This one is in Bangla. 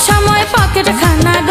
সময় পকেট খানা